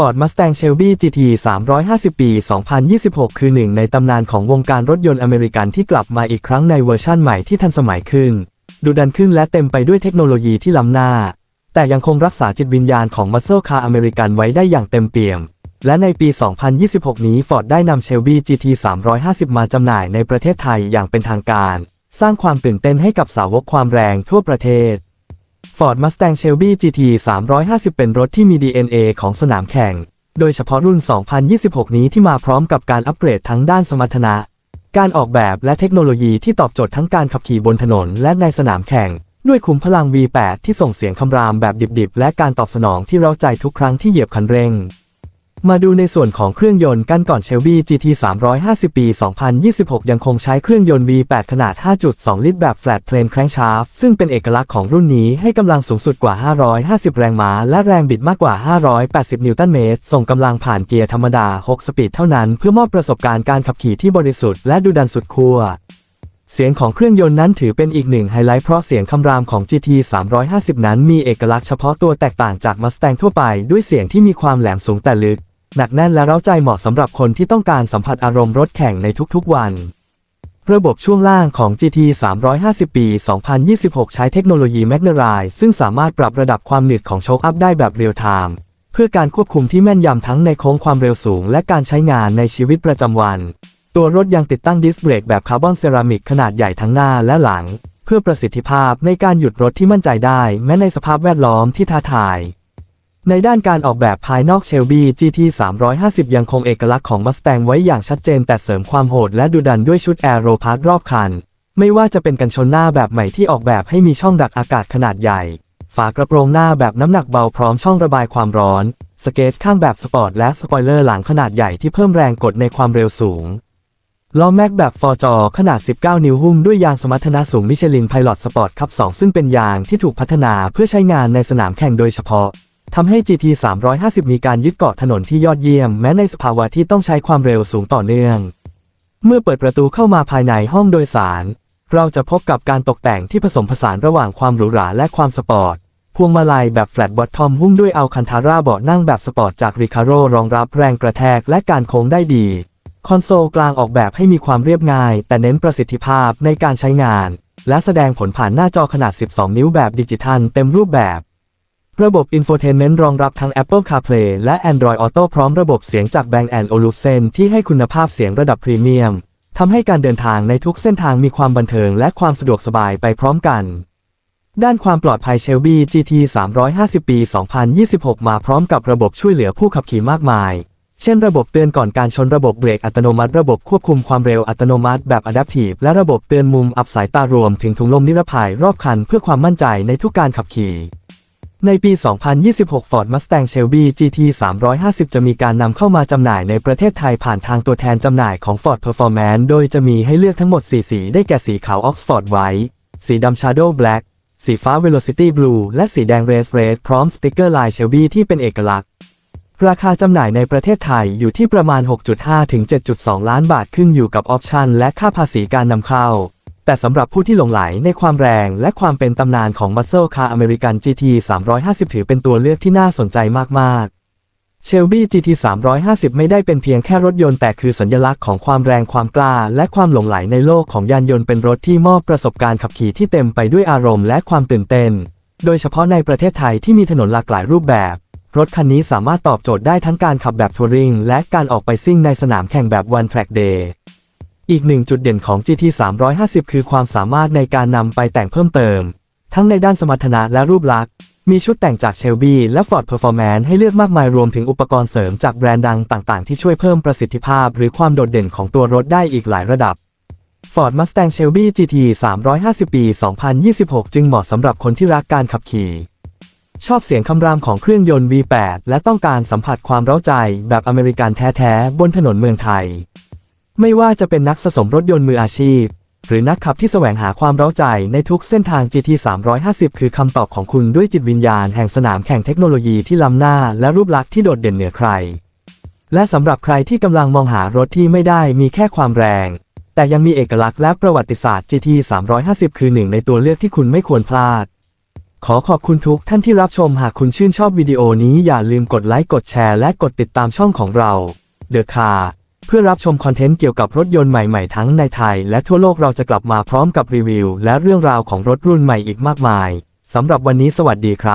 Ford Mustang Shelby GT 350 ปี 2026 คือหนึ่งในตำนานของวงการรถยนต์อเมริกันที่กลับมาอีกครั้งในเวอร์ชั่นใหม่ที่ทันสมัยขึ้นดุดันขึ้นและเต็มไปด้วยเทคโนโลยีที่ล้ำหน้า แต่ยังคงรักษาจิตวิญญาณของมัสเซ e คาร์อเมริกันไว้ได้อย่างเต็มเปี่ยม และในปี 2026 นี้ Ford ได้นำ Shelby GT 350 มาจำหน่ายในประเทศไทยอย่างเป็นทางการ สร้างความตื่นเต้นให้กับสาวกความแรงทั่วประเทศ Ford Mustang Shelby GT 350 เป็นรถที่มี DNA ของสนามแข่ง โดยเฉพาะรุ่น 2026 นี้ที่มาพร้อมกับการอัปเกรดทั้งด้านสมรรถนะ การออกแบบและเทคโนโลยีที่ตอบโจทย์ทั้งการขับขี่บนถนนและในสนามแข่ง ด้วยขุมพลัง V8 ที่ส่งเสียงคำรามแบบดิบๆ และการตอบสนองที่เร้าใจทุกครั้งที่เหยียบคันเร่ง มาดูในส่วนของเครื่องยนต์กันก่อน Shelby GT 350 ปี 2026 ยังคงใช้เครื่องยนต์ V8 ขนาด 5.2 ลิตรแบบ Flat Plane Crankshaft ซึ่งเป็นเอกลักษณ์ของรุ่นนี้ให้กำลังสูงสุดกว่า 550 แรงม้า และแรงบิดมากกว่า 580 นิวตันเมตร ส่งกำลังผ่านเกียร์ธรรมดา 6 สปีดเท่านั้น เพื่อมอบประสบการณ์การขับขี่ที่บริสุทธิ์และดุดันสุดขั้วเสียงของเครื่องยนต์นั้นถือเป็นอีกหนึ่งไฮไลท์เพราะเสียงคำรามของ GT 350 นั้นมีเอกลักษณ์เฉพาะตัวแตกต่างจาก Mustang ทั่วไปด้วยเสียงที่มีความแหลมสูงแต่ลึก หนักแน่นและเร้าใจเหมาะสำหรับคนที่ต้องการสัมผัสอารมณ์รถแข่งในทุกๆวัน ระบบช่วงล่างของ GT 350 ปี 2026 ใช้เทคโนโลยี m a g n e r i ซึ่งสามารถปรับระดับความหนืดของโชคอัพได้แบบเรียลไทม์เพื่อการควบคุมที่แม่นยำทั้งในโค้งความเร็วสูง และการใช้งานในชีวิตประจำวัน ตัวรถยังติดตั้งดิสเบรกแบบคาร์บอนเซรามิกขนาดใหญ่ทั้งหน้าและหลัง เพื่อประสิทธิภาพในการหยุดรถที่มั่นใจได้ แม้ในสภาพแวดล้อมที่ท้าทาย ในด้านการออกแบบภายนอก Shelby GT 350 ยังคงเอกลักษณ์ของ Mustang ไว้อย่างชัดเจนแต่เสริมความโหดและดุดันด้วยชุดแอโรพาร์รอบคัน ไม่ว่าจะเป็นกันชนหน้าแบบใหม่ที่ออกแบบให้มีช่องดักอากาศขนาดใหญ่ ฝากระโปรงหน้าแบบน้ำหนักเบาพร้อมช่องระบายความร้อน สเกตข้างแบบสปอร์ตและสปอยเลอร์หลังขนาดใหญ่ที่เพิ่มแรงกดในความเร็วสูงล้อแม็กแบบฟอร์จอขนาด 19 นิ้วหุ้มด้วยยางสมรรถนะสูงมิชลินไพลอตสปอร์ตคับ2ซึ่งเป็นยางที่ถูกพัฒนาเพื่อใช้งานในสนามแข่งโดยเฉพาะ ทำให้ GT 350 มีการยึดเกาะถนนที่ยอดเยี่ยม แม้ในสภาวะที่ต้องใช้ความเร็วสูงต่อเนื่อง เมื่อเปิดประตูเข้ามาภายในห้องโดยสาร เราจะพบกับการตกแต่งที่ผสมผสานระหว่างความหรูหราและความสปอร์ต พวงมาลัยแบบแฟลตบอททอมหุ้มด้วยอัลคันทาร่าเบาะนั่งแบบสปอร์ตจากริคาโรรองรับแรงกระแทกและการโค้งได้ดี คอนโซลกลางออกแบบให้มีความเรียบง่าย แต่เน้นประสิทธิภาพในการใช้งาน และแสดงผลผ่านหน้าจอขนาด 12 นิ้วแบบดิจิทัลเต็มรูปแบบ ระบบ Infotainment รองรับทั้ง Apple CarPlay และ Android Auto พร้อมระบบเสียงจาก Bang Olufsen ที่ให้คุณภาพเสียงระดับพรีเมียมทำให้การเดินทางในทุกเส้นทางมีความบันเทิงและความสะดวกสบายไปพร้อมกัน ด้านความปลอดภัย Shelby GT 350 ปี 2026 มาพร้อมกับระบบช่วยเหลือผู้ขับขี่มากมาย เช่นระบบเตือนก่อนการชนระบบเบรกอัตโนมัติ ระบบควบคุมความเร็วอัตโนมัติแบบ Adaptive และระบบเตือนมุมอับสายตารวมถึงถุงลมนิรภัยรอบคันเพื่อความมั่นใจในทุกการขับขี่ ในปี 2026 Ford Mustang Shelby GT 350 จะมีการนำเข้ามาจำหน่ายในประเทศไทยผ่านทางตัวแทนจำหน่ายของ Ford Performance โดยจะมีให้เลือกทั้งหมด 4 สีได้แก่สีขาว Oxford White สีดำ Shadow Black สีฟ้า Velocity Blue และสีแดง Race Red พร้อมสติกเกอร์ลาย Shelby ที่เป็นเอกลักษณ์ ราคาจำหน่ายในประเทศไทยอยู่ที่ประมาณ 6.5 ถึง 7.2 ล้านบาทขึ้นอยู่กับออปชันและค่าภาษีการนำเข้า แต่สำหรับผู้ที่หลงไหลในความแรงและความเป็นตำนานของ Muscle Car American GT 350 ถือเป็นตัวเลือกที่น่าสนใจมากๆ Shelby GT 350 ไม่ได้เป็นเพียงแค่รถยนต์แต่คือสัญลักษณ์ของความแรงความกล้า และความหลงไหลในโลกของยานยนต์เป็นรถที่มอบประสบการณ์ขับขี่ที่เต็มไปด้วยอารมณ์และความตื่นเต้น โดยเฉพาะในประเทศไทยที่มีถนนหลากหลายรูปแบบรถคันนี้สามารถตอบโจทย์ได้ทั้งการขับแบบทัวริงและการออกไปซิ่งในสนามแข่งแบบ One Track Day อีกหนึ่งจุดเด่นของ GT 350 คือความสามารถในการนำไปแต่งเพิ่มเติม ทั้งในด้านสมรรถนะและรูปลักษณ์ มีชุดแต่งจาก Shelby และ Ford Performance ให้เลือกมากมายรวมถึงอุปกรณ์เสริมจากแบรนด์ดังต่างๆ ที่ช่วยเพิ่มประสิทธิภาพ หรือความโดดเด่นของตัวรถได้อีกหลายระดับ Ford Mustang Shelby GT 350 ปี 2026 จึงเหมาะสำหรับคนที่รักการขับขี่ ชอบเสียงคำรามของเครื่องยนต์ V8 และต้องการสัมผัสความเร้าใจแบบอเมริกันแท้ ๆ บนถนนเมืองไทย ไม่ว่าจะเป็นนักสะสมรถยนต์มืออาชีพ หรือนักขับที่แสวงหาความเร้าใจในทุกเส้นทาง GT 350 คือคำตอบของคุณด้วยจิตวิญญาณแห่งสนามแข่งเทคโนโลยีที่ล้ำหน้าและรูปลักษณ์ที่โดดเด่นเหนือใคร และสำหรับใครที่กำลังมองหารถที่ไม่ได้มีแค่ความแรง แต่ยังมีเอกลักษณ์และประวัติศาสตร์ GT 350 คือหนึ่งในตัวเลือกที่คุณไม่ควรพลาดขอขอบคุณทุกท่านที่รับชมหากคุณชื่นชอบวิดีโอนี้อย่าลืมกดไลค์กดแชร์และกดติดตามช่องของเรา The Car เพื่อรับชมคอนเทนต์เกี่ยวกับรถยนต์ใหม่ ๆ ทั้งในไทย และทั่วโลกเราจะกลับมาพร้อมกับรีวิว และเรื่องราวของรถรุ่นใหม่อีกมากมาย สำหรับวันนี้สวัสดีครับ